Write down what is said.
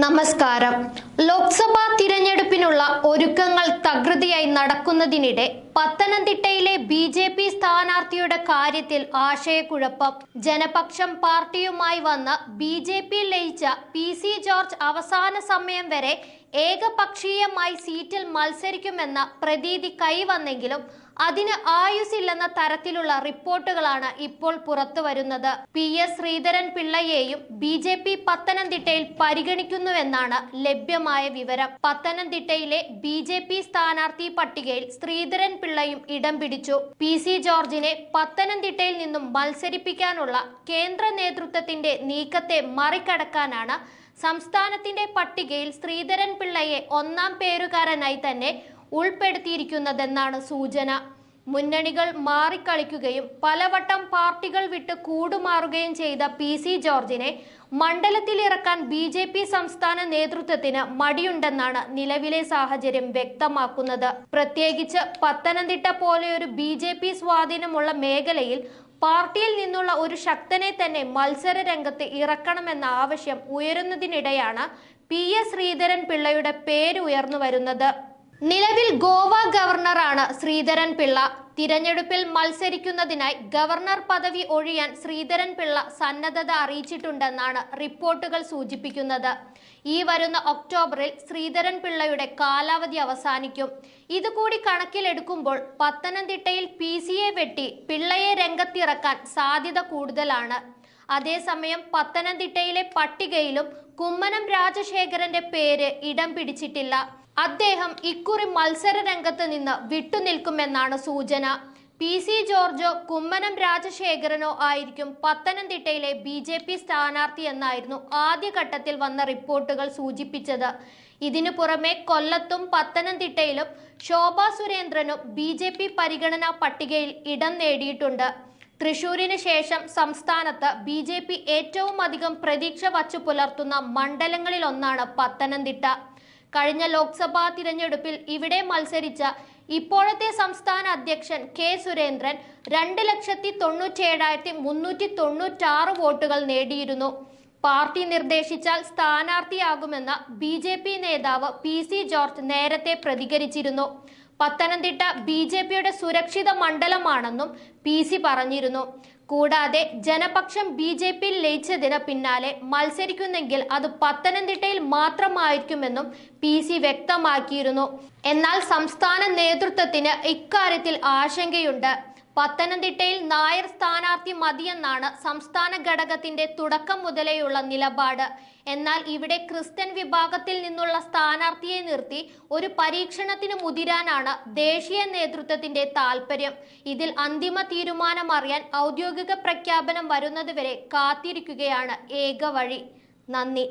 നമസ്കാരം. ലോക്സഭാ തിരഞ്ഞെടുപ്പിനുള്ള ഒരുക്കങ്ങൾ തകൃതിയായി നടക്കുന്നതിനിടെ പത്തനംതിട്ടയിലെ ബി ജെ പി സ്ഥാനാർത്ഥിയുടെ കാര്യത്തിൽ ആശയക്കുഴപ്പം. ജനപക്ഷം പാർട്ടിയുമായി വന്ന ബി ജെ പി ലയിച്ച പി സി ജോർജ് അവസാന സമയം വരെ ഏകപക്ഷീയമായി സീറ്റിൽ മത്സരിക്കുമെന്ന പ്രതീതി കൈവന്നെങ്കിലും അതിന് ആയുസില്ലെന്ന തരത്തിലുള്ള റിപ്പോർട്ടുകളാണ് ഇപ്പോൾ പുറത്തു വരുന്നത് പി. എസ്. ശ്രീധരൻ പിള്ളയെയും ബി. ജെ. പി പത്തനംതിട്ടയിൽ പരിഗണിക്കുന്നുവെന്നാണ് ലഭ്യമായ വിവരം. പത്തനംതിട്ടയിലെ ബി. ജെ. പി സ്ഥാനാർത്ഥി പട്ടികയിൽ ശ്രീധരൻ പിള്ളയും ഇടം പിടിച്ചു. പി. സി. ജോർജിനെ പത്തനംതിട്ടയിൽ നിന്നും മത്സരിപ്പിക്കാനുള്ള കേന്ദ്ര നേതൃത്വത്തിന്റെ നീക്കത്തെ മറികടക്കാനാണ് സംസ്ഥാനത്തിന്റെ പട്ടികയിൽ ശ്രീധരൻ പിള്ളയെ ഒന്നാം പേരുകാരനായി തന്നെ ഉൾപ്പെടുത്തിയിരിക്കുന്നതെന്നാണ് സൂചന. മുന്നണികൾ മാറിക്കളിക്കുകയും പലവട്ടം പാർട്ടികൾ വിട്ട് കൂടുമാറുകയും ചെയ്ത പി സി ജോർജിനെ മണ്ഡലത്തിലിറക്കാൻ ബി ജെ പി സംസ്ഥാന നേതൃത്വത്തിന് മടിയുണ്ടെന്നാണ് നിലവിലെ സാഹചര്യം വ്യക്തമാക്കുന്നത്. പ്രത്യേകിച്ച് പത്തനംതിട്ട പോലെയൊരു ബി ജെ പി സ്വാധീനമുള്ള മേഖലയിൽ പാർട്ടിയിൽ നിന്നുള്ള ഒരു ശക്തനെ തന്നെ മത്സര രംഗത്ത് ഇറക്കണമെന്ന ആവശ്യം ഉയരുന്നതിനിടെയാണ് പി എസ് ശ്രീധരൻ പിള്ളയുടെ പേര് ഉയർന്നു വരുന്നത്. നിലവിൽ ഗോവ ഗവർണറാണ് ശ്രീധരൻ പിള്ള. തിരഞ്ഞെടുപ്പിൽ മത്സരിക്കുന്നതിനായി ഗവർണർ പദവി ഒഴിയാൻ ശ്രീധരൻ പിള്ള സന്നദ്ധത അറിയിച്ചിട്ടുണ്ടെന്നാണ് റിപ്പോർട്ടുകൾ സൂചിപ്പിക്കുന്നത്. ഈ വരുന്ന ഒക്ടോബറിൽ ശ്രീധരൻ പിള്ളയുടെ കാലാവധി അവസാനിക്കും. ഇതുകൂടി കണക്കിലെടുക്കുമ്പോൾ പത്തനംതിട്ടയിൽ പി സിയെ വെട്ടി പിള്ളയെ രംഗത്തിറക്കാൻ സാധ്യത കൂടുതലാണ്. അതേസമയം പത്തനംതിട്ടയിലെ പട്ടികയിലും കുമ്മനം രാജശേഖരന്റെ പേര് ഇടം പിടിച്ചിട്ടില്ല. അദ്ദേഹം ഇക്കുറി മത്സര രംഗത്ത് നിന്ന് വിട്ടുനിൽക്കുമെന്നാണ് സൂചന. പി സി ജോർജോ കുമ്മനം രാജശേഖരനോ ആയിരിക്കും പത്തനംതിട്ടയിലെ ബി ജെ പി സ്ഥാനാർത്ഥി എന്നായിരുന്നു ആദ്യഘട്ടത്തിൽ വന്ന റിപ്പോർട്ടുകൾ സൂചിപ്പിച്ചത്. ഇതിനു പുറമെ കൊല്ലത്തും പത്തനംതിട്ടയിലും ശോഭാ സുരേന്ദ്രനും ബി ജെ പി പരിഗണനാ പട്ടികയിൽ ഇടം നേടിയിട്ടുണ്ട്. തൃശൂരിന് ശേഷം സംസ്ഥാനത്ത് ബി ജെ പി ഏറ്റവും അധികം പ്രതീക്ഷ വച്ചു പുലർത്തുന്ന മണ്ഡലങ്ങളിലൊന്നാണ് പത്തനംതിട്ട. കഴിഞ്ഞ ലോക്സഭാ തിരഞ്ഞെടുപ്പിൽ ഇവിടെ മത്സരിച്ച ഇപ്പോഴത്തെ സംസ്ഥാന അധ്യക്ഷൻ കെ സുരേന്ദ്രൻ രണ്ട് ലക്ഷത്തി തൊണ്ണൂറ്റേഴായിരത്തി മുന്നൂറ്റി തൊണ്ണൂറ്റാറ് വോട്ടുകൾ നേടിയിരുന്നു. പാർട്ടി നിർദ്ദേശിച്ചാൽ സ്ഥാനാർത്ഥിയാകുമെന്ന ബി ജെ പി നേതാവ് പി സി ജോർജ് നേരത്തെ പ്രതികരിച്ചിരുന്നു. പത്തനംതിട്ട ബി ജെ പിയുടെ സുരക്ഷിത മണ്ഡലമാണെന്നും പി സി പറഞ്ഞിരുന്നു. കൂടാതെ ജനപക്ഷം ബി ജെ പിയിൽ ലയിച്ചതിന് പിന്നാലെ മത്സരിക്കുന്നെങ്കിൽ അത് പത്തനംതിട്ടയിൽ മാത്രമായിരിക്കുമെന്നും പി സി വ്യക്തമാക്കിയിരുന്നു. എന്നാൽ സംസ്ഥാന നേതൃത്വത്തിന് ഇക്കാര്യത്തിൽ ആശങ്കയുണ്ട്. പത്തനംതിട്ടയിൽ നായർ സ്ഥാനാർത്ഥി മതിയെന്നാണ് സംസ്ഥാന ഘടകത്തിന്റെ തുടക്കം മുതലേയുള്ള നിലപാട്. എന്നാൽ ഇവിടെ ക്രിസ്ത്യൻ വിഭാഗത്തിൽ നിന്നുള്ള സ്ഥാനാർത്ഥിയെ നിർത്തി ഒരു പരീക്ഷണത്തിന് മുതിരാനാണ് ദേശീയ നേതൃത്വത്തിന്റെ താൽപര്യം. ഇതിൽ അന്തിമ തീരുമാനം അറിയാൻ ഔദ്യോഗിക പ്രഖ്യാപനം വരുന്നതുവരെ കാത്തിരിക്കുകയാണ് ഏക വഴി. നന്ദി.